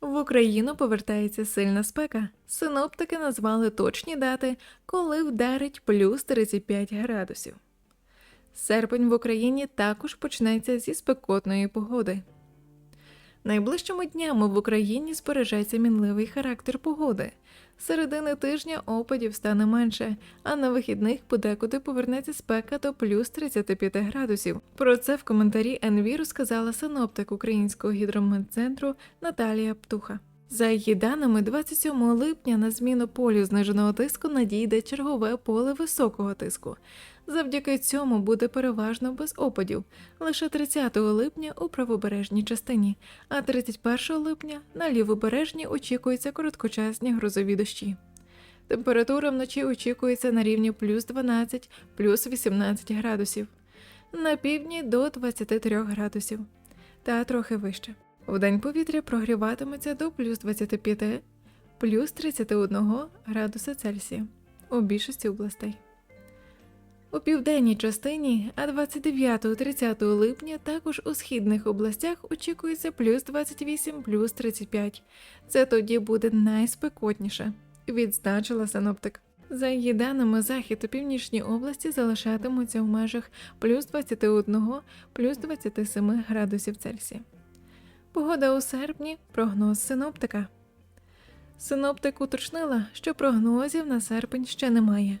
В Україну повертається сильна спека. Синоптики назвали точні дати, коли вдарить плюс 35 градусів. Серпень в Україні також почнеться зі спекотної погоди. Найближчими днями в Україні збережеться мінливий характер погоди. Середини тижня опадів стане менше, а на вихідних подекуди повернеться спека до плюс 35 градусів. Про це в коментарі НВІ розказала синоптик Українського гідрометцентру Наталія Птуха. За її даними, 27 липня на зміну полю зниженого тиску надійде чергове поле високого тиску. Завдяки цьому буде переважно без опадів лише 30 липня у правобережній частині, а 31 липня на лівобережній очікуються короткочасні грозові дощі. Температура вночі очікується на рівні плюс 12, плюс 18 градусів, на півдні до 23 градусів та трохи вище. Вдень повітря прогріватиметься до плюс 25, плюс 31 градуса Цельсія у більшості областей. У південній частині, а 29-30 липня також у східних областях очікується плюс 28, плюс 35. Це тоді буде найспекотніше, відзначила синоптик. За її даними, захід у північній області залишатимуться в межах плюс 21, плюс 27 градусів Цельсія. Погода у серпні прогноз синоптика. Синоптик уточнила, що прогнозів на серпень ще немає.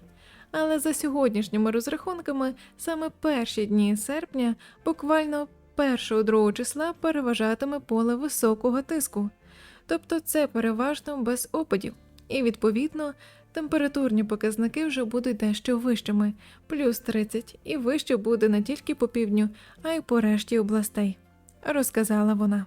Але за сьогоднішніми розрахунками, саме перші дні серпня, буквально 1-2 числа переважатиме поле високого тиску. Тобто це переважно без опадів, і відповідно температурні показники вже будуть дещо вищими, плюс 30, і вище буде не тільки по півдню, а й по решті областей, розказала вона.